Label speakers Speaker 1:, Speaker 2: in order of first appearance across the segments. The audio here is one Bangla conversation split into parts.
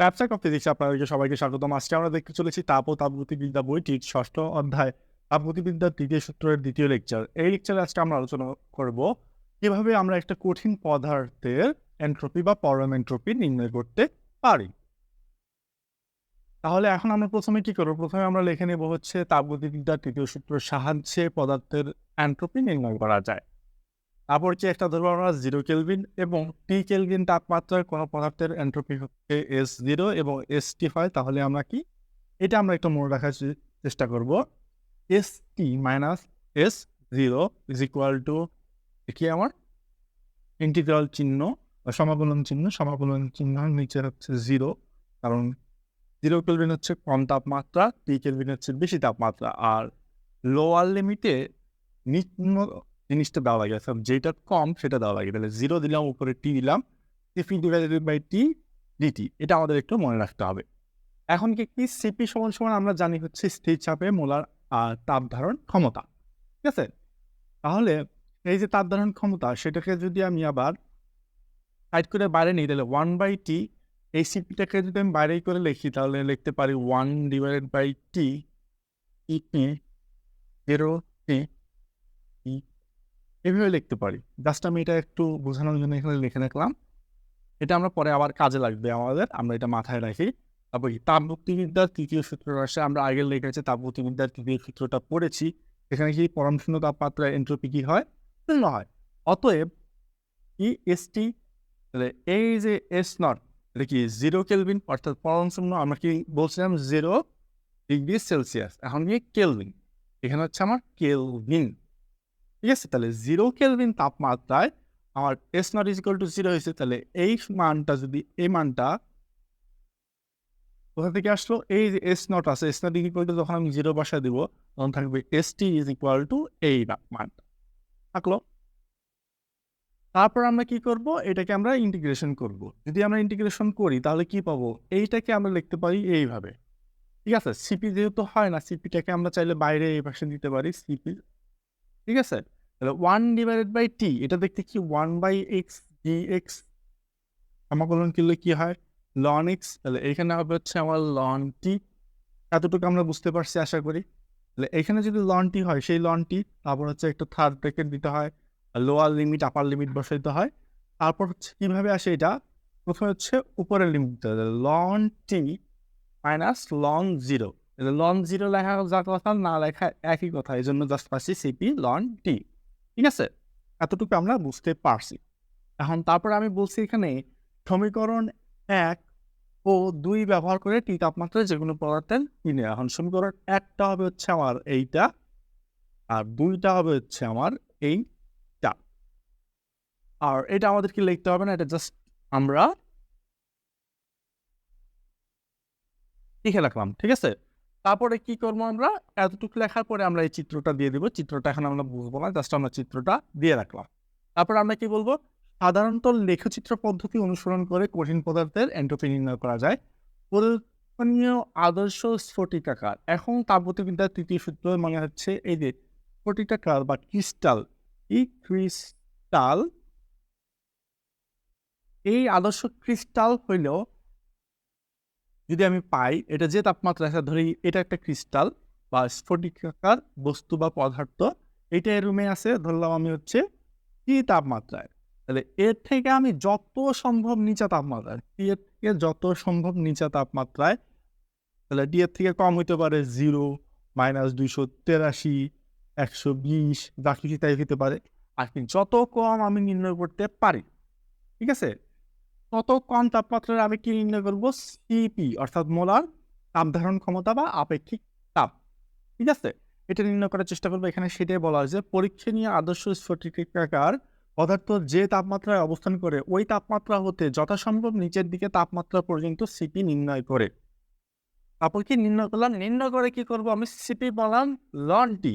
Speaker 1: ব্যবসা অফ ফিজিক্স আপনাদেরকে সবাইকে স্বাগতম। আজকে আমরা দেখতে চলেছি তাপ ও তাপগতিবিদ্যা বইটির ষষ্ঠ অধ্যায় তাপগতিবিদ্যার দ্বিতীয় সূত্রের দ্বিতীয় লেকচার এই লেকচারে আজকে আমরা আলোচনা করব কীভাবে আমরা একটা কঠিন পদার্থের এন্ট্রপি বা পরম এন্ট্রপি নির্ণয় করতে পারি। তাহলে এখন আমরা প্রথমে কি করব? প্রথমে আমরা লিখে নেব হচ্ছে তাপগতিবিদ্যার তৃতীয় সূত্রের সাহায্যে পদার্থের এন্ট্রপি নির্ণয় করা যায়। হচ্ছে একটা ধরবো আমরা জিরো কেলভিন এবং টি কেলভিন তাপমাত্রায় কোনো পদার্থের এন্ট্রপি হচ্ছে এস জিরো এবং এস টি হয় তাহলে আমরা কি? এটা আমরা একটু মনে রাখার চেষ্টা করব। S T minus S zero is equal to কি আমার? ইন্টিগ্রাল চিহ্ন, সমাকলন চিহ্ন সমাকলন চিহ্ন নিচে হচ্ছে জিরো কারণ জিরো কেলভিন হচ্ছে কম তাপমাত্রা টি কেলভিন হচ্ছে বেশি তাপমাত্রা, আর লোয়ার লিমিটে নিম্ন জিনিসটা দেওয়া লাগে। যেটা কম সেটা দেওয়া লাগে। তাহলে জিরো দিলাম, উপরে টি দিলাম CP divided by T dT এটা আমাদের একটু মনে রাখতে হবে। এখন কি কি? সিপি সমান সমান আমরা জানি হচ্ছে স্থির চাপে মোলার তাপ ধারণ ক্ষমতা। ঠিক আছে? তাহলে এই যে তাপ ধারণ ক্ষমতা, সেটাকে যদি আমি আবার সাইড করে বাইরে নিই, তাহলে ওয়ান বাই টি এই সিপিটাকে যদি আমি বাইরে করে লিখি, তাহলে লিখতে পারি one divided by T E zero এভাবে লিখতে পারি। জাস্ট আমি এটা একটু বোঝানোর জন্য এখানে লিখে রাখলাম। এটা আমরা পরে আবার কাজে লাগবে আমাদের। আমরা এটা মাথায় রাখি। তারপর কি তাপমুক্তিবিদ্যার তৃতীয় সূত্র আসে। আমরা আগে লিখেছি তাপমুক্তিবিদ্যার তৃতীয় সূত্রটা পড়েছি। এখানে কি পরম শূন্য তাপমাত্রায় এন্ট্রপি কি হয়? শূন্য হয়। অতএব ই এস টি তাহলে এই যে এস নট এটা কি জিরো কেলভিন অর্থাৎ পরম শূন্য, আমরা কি বলছিলাম জিরো ডিগ্রি সেলসিয়াস এখন কি কেলভিন এখানে হচ্ছে আমার কেলভিন ঠিক আছে? তাহলে জিরো কেলভিন তাপমাত্রায় আমার S naught is equal to zero হয়েছে, তাহলে এই মানটা যদি, এই মানটা কোথা থেকে আসলো? এই যে এস নট আছে এস নট ইকুয়াল টু যখন আমি জিরো বসায় দিব, তখন থাকবে S T is equal to এই মানটা। থাকল? তারপর আমরা কি করব? এটাকে আমরা ইন্টিগ্রেশন করব। যদি আমরা ইন্টিগ্রেশন করি, তাহলে কি পাবো? এইটাকে আমরা লিখতে পারি এইভাবে। ঠিক আছে? সিপি যেহেতু হয় না সিপিটাকে আমরা চাইলে বাইরে এই পাশে দিতে পারি সিপি ঠিক আছে? তাহলে ওয়ান ডিভাইডেড বাই টি এটা দেখতে কি one by X D X সমাকলন করলে কি হয়? লন এক্স তাহলে এখানে হবে হচ্ছে আমার লন টি এতটুকু আমরা বুঝতে পারছি, আশা করি। তাহলে এখানে যদি লন টি হয়, সেই লন টি তারপর হচ্ছে একটা থার্ড ব্র্যাকেট দিতে হয় লোয়ার লিমিট আপার লিমিট বসাইতে হয়। তারপর হচ্ছে কীভাবে আসে এটা? প্রথমে হচ্ছে উপরের লিমিট দিতে হবে ln T minus ln zero ln zero লেখা যা কথা, না লেখা একই কথা। এই জন্য জাস্ট পাচ্ছি সিপি লন টি ঠিক আছে? এতটুকু আমরা বুঝতে পারছি। এখন তারপরে আমি বলছি এখানে সমীকরণ এক ও দুই ব্যবহার করে টি তাপমাত্রায় যে কোনো পদার্থের কিনে এখন সমীকরণ একটা হবে হচ্ছে আমার এইটা আর দুইটা হবে হচ্ছে আমার এইটা। আর এটা আমাদের কি লিখতে হবে না? এটা জাস্ট আমরা লিখে রাখলাম, ঠিক আছে? তারপরে কি করব আমরা? এতটুকু লেখার পরে আমরা এই চিত্রটা দিয়ে দিব। চিত্রটা এখন আমরা বুঝব না জাস্ট আমরা চিত্রটা দিয়ে রাখলাম। তারপর আমরা কি বলব? সাধারণত লেখচিত্র পদ্ধতি অনুসরণ করে কঠিন পদার্থের এন্ট্রপি নির্ণয় করা যায়। পরিকল্পনীয় আদর্শ স্ফটিকাকার এখন তাপগতিবিদ্যার তৃতীয় সূত্র মানে হচ্ছে এই যে স্ফটিকাকার বা ক্রিস্টাল। এই ক্রিস্টাল? এই আদর্শ ক্রিস্টাল হইলেও যদি আমি পাই, এটা যে তাপমাত্রা আছে ধরি এটা একটা ক্রিস্টাল বা স্ফটিকাকার বস্তু বা পদার্থ, এটা রুমে আছে, ধরলাম আমি হচ্ছে কি তাপমাত্রায়? তাহলে এর থেকে আমি যত সম্ভব নিচা তাপমাত্রায় টি এর থেকে যত সম্ভব নিচা তাপমাত্রায়, তাহলে ডি এর থেকে কম হইতে পারে জিরো মাইনাস দুইশো তেরাশি, একশো বিশ, যা কিছু তাই হতে পারে। আর কি, যত কম আমি নির্ণয় করতে পারি, ঠিক আছে? তত কম তাপমাত্রায় আমি কি নির্ণয় করব? সিপি অর্থাৎ মোলার তাপ ধারণ ক্ষমতা বা আপেক্ষিক তাপ। ঠিক আছে? এটা নির্ণয় করার চেষ্টা করব। এখানে সেটাই বলা হয়েছে পরীক্ষা নিয়ে আদর্শ স্ফটিকাকার পদার্থ যে তাপমাত্রায় অবস্থান করে, ওই তাপমাত্রা হতে যথাসম্ভব নিচের দিকে তাপমাত্রা পর্যন্ত সিপি নির্ণয় করে। তারপর কি নির্ণয় করলাম? নির্ণয় করে কি করব? আমি সিপি বললাম লন টি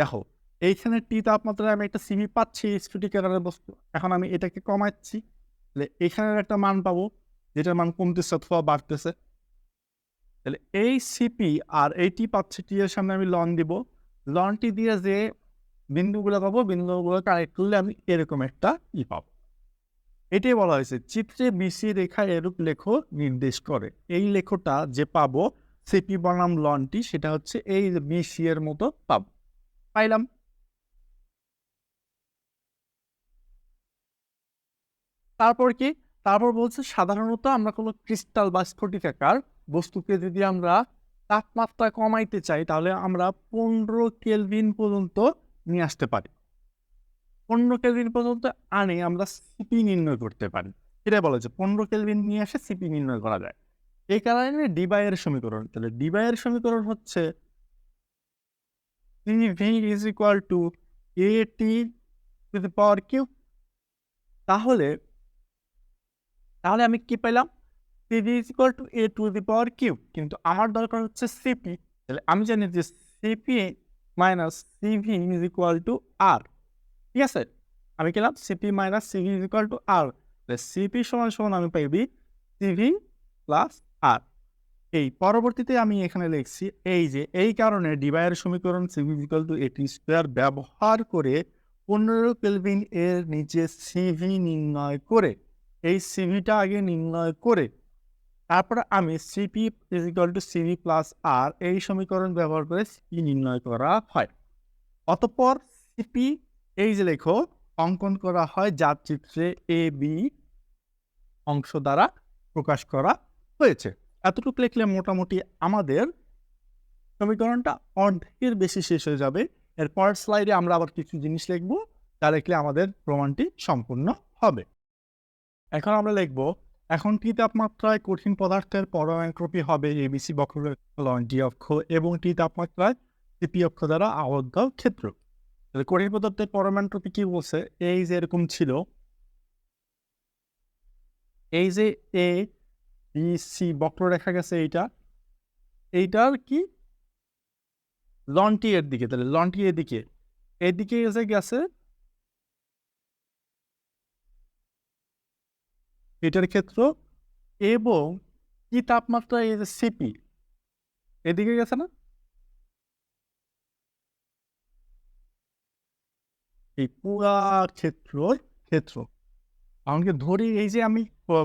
Speaker 1: দেখো, এইখানে টি তাপমাত্রায় আমি একটা সিপি পাচ্ছি স্ফটিকাকারের বস্তু। এখন আমি এটাকে কমাচ্ছি। তাহলে এখানের একটা মান পাবো, যেটার মান কমতেছে অথবা বাড়তেছে। তাহলে এই সিপি আর এইটি পাচ্ছে টি এর সামনে আমি লন দিব। লনটি দিয়ে যে বিন্দুগুলো পাবো, বিন্দুগুলো কানেক্ট করলে আমি এরকম একটা ই পাবো। এটাই বলা হয়েছে, চিত্রে বিসি রেখা এরূপ লেখো নির্দেশ করে। এই লেখটা যে পাবো সিপি বনাম লনটি সেটা হচ্ছে এই বিসি এর মতো পাবো। পাইলাম। তারপর কি? তারপর বলছে সাধারণত আমরা কোনো ক্রিস্টাল বা স্ফটিকাকার বস্তুকে যদি আমরা তাপমাত্রা কমাইতে চাই, তাহলে আমরা পনেরো কেলভিন পর্যন্ত নিয়ে আসতে পারি। পনেরো কেলভিন পর্যন্ত আনে আমরা সিপি নির্ণয় করতে পারি। এটা বলা যে পনেরো কেলভিন নিয়ে আসে সিপি নির্ণয় করা যায়। এই কারণে ডিবাইয়ের সমীকরণ। তাহলে ডিবাইয়ের সমীকরণ হচ্ছে is equal to A power Q তাহলে তাহলে আমি কি পেলাম CV is equal to A to the power Q কিন্তু আমার দরকার হচ্ছে সিপি তাহলে আমি জানি যে CP minus CV is equal to R ঠিক আছে? আমি গেলাম CP minus CV is equal to R তাহলে সিপি সমান সমান আমি পাইবি সিভি প্লাস আর এই পরবর্তীতে আমি এখানে লিখছি, এই যে এই কারণে ডিভাইয়ের সমীকরণ সিভি ইকুয়াল টু এটি স্কোয়ার ব্যবহার করে পনেরো কেলভিন এর নিচে সিভি নির্ণয় করে এই সিভিটা আগে নির্ণয় করে তারপরে আমি CP equal to CV plus R এই সমীকরণ ব্যবহার করে সিপি নির্ণয় করা হয়। অতঃপর সিপি এই যে লেখো, অঙ্কন করা হয় যার চিত্রে এ বি অংশ দ্বারা প্রকাশ করা হয়েছে। এতটুকু লিখলে মোটামুটি আমাদের সমীকরণটা অর্ধেকের বেশি শেষ হয়ে যাবে। এরপর স্লাইডে আমরা আবার কিছু জিনিস লিখব, যা লিখলে আমাদের প্রমাণটি সম্পূর্ণ হবে। এখন আমরা লিখব, এখন টি তাপমাত্রায় কঠিন পদার্থের পরমাণুক্রপি হবে এবিসি বক্রের ডি অক্ষ এবং টি তাপমাত্রায় সিপি অক্ষ দ্বারা আবদ্ধ ক্ষেত্র। তাহলে কঠিন পদার্থের পরমাণুক্রপি কি বলছে? এই যে এরকম ছিল, এই যে এ বি সি বক্র রেখা গেছে এইটা, এইটার কি? লনটি এর দিকে, তাহলে লনটি এদিকে এদিকে এসে গেছে এটার ক্ষেত্র এবং কি তাপমাত্রা এই যে সিপি এদিকে গেছে না? এই পুরা ক্ষেত্র ক্ষেত্র। আমাকে ধরি এই যে আমি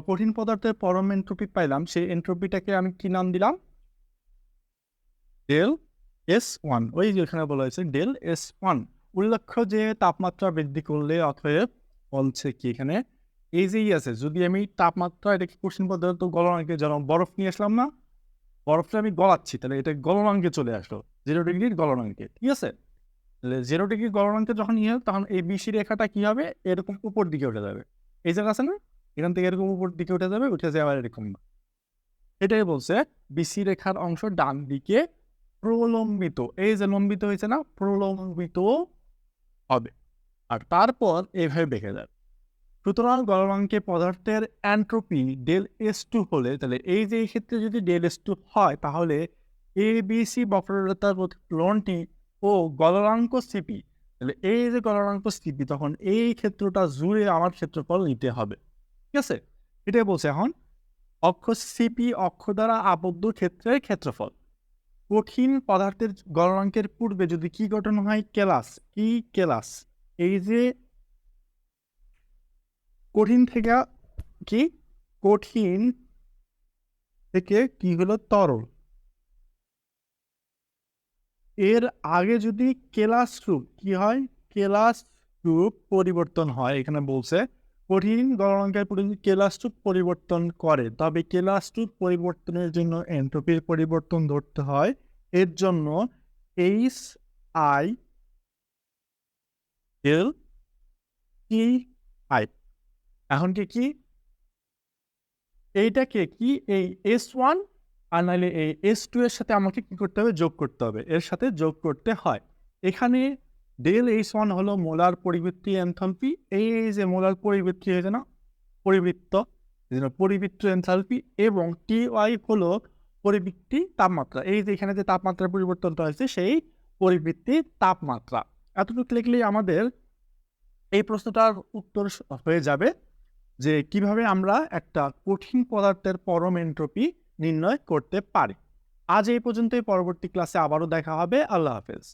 Speaker 1: কঠিন পদার্থের পরম এন্ট্রপি পাইলাম, সেই এন্ট্রপিটাকে আমি কি নাম দিলাম? Del S one. ওই যেখানে বলা হয়েছে, ডেল এস ওয়ান। উল্লেখ্য যে তাপমাত্রা বৃদ্ধি করলে অথবা বলছে কি এখানে? এই যেই আছে, যদি আমি তাপমাত্রা এটাকে কঠিন তো গলনাঙ্কে যেমন বরফ নিয়ে আসলাম না, বরফটা আমি গলাচ্ছি, তাহলে এটা গলনাঙ্কে চলে আসলো জিরো ডিগ্রির গলনাঙ্কে ঠিক আছে? তাহলে জিরো ডিগ্রি গলনাঙ্কে যখন ইয়ে তখন এই বিশি রেখাটা কি হবে? এরকম উপর দিকে উঠে যাবে, এই জায়গা আছে না? এখান থেকে এরকম উপর দিকে উঠে যাবে উঠে যাবে এরকম এটাই বলছে বিসি রেখার অংশ ডান দিকে প্রলম্বিত, এই যে লম্বিত হয়েছে না, প্রলম্বিত হবে, আর তারপর এভাবে বেঁকে যাবে। সুতরাং গলনাঙ্কে পদার্থের অ্যান্ট্রোপি ডেল এস টু হলে, তাহলে এই যে এই ক্ষেত্রে যদি ডেল এস টু হয়, তাহলে এ বি সি বক্রতার প্রতিফলনটি ও গলনাঙ্ক সিপি তাহলে এই যে গলনাঙ্ক সিপি তখন এই ক্ষেত্রটা জুড়ে আমার ক্ষেত্রফল নিতে হবে। ঠিক আছে? এটাই বলছে এখন অক্ষ সিপি অক্ষ দ্বারা আবদ্ধ ক্ষেত্রের ক্ষেত্রফল। কঠিন পদার্থের গলনাঙ্কের পূর্বে যদি কি গঠন হয়? কেলাস। কি? কেলাস। এই যে কঠিন থেকে কি? কঠিন থেকে কি হলো? তরল। এর আগে যদি কেলাস রূপ কি হয়? কেলাস রূপ পরিবর্তন হয়, এখানে বলছে। কঠিন গলনাঙ্কের যদি কেলাস রূপ পরিবর্তন করে, তবে কেলাস রূপ পরিবর্তনের জন্য এন্ট্রপির পরিবর্তন ধরতে হয়। এর জন্য H I L T I এখন কি কি? এইটাকে কি? এই এস ওয়ান আর নাহলে এই এস টু এর সাথে আমাকে কি করতে হবে? যোগ করতে হবে। এর সাথে যোগ করতে হয়। এখানে ডেল এইচ ওয়ান হলো মোলার পরিবৃত্তি এনথলপি। এই যে মোলার পরিবৃত্তি হয়েছে না? পরিবৃত্ত পরিবৃত্ত এনথালপি এবং টি ওয়াই হলো পরিবৃত্তি তাপমাত্রা। এই যে এখানে যে তাপমাত্রার পরিবর্তনটা হয়েছে, সেই পরিবৃত্তি তাপমাত্রা। এতটুকু লিখলেই আমাদের এই প্রশ্নটার উত্তর হয়ে যাবে। যে কীভাবে আমরা একটা কঠিন পদার্থের পরম এন্ট্রপি নির্ণয় করতে পারি। আজ এই পর্যন্তই, পরবর্তী ক্লাসে আবারও দেখা হবে। আল্লাহ হাফেজ।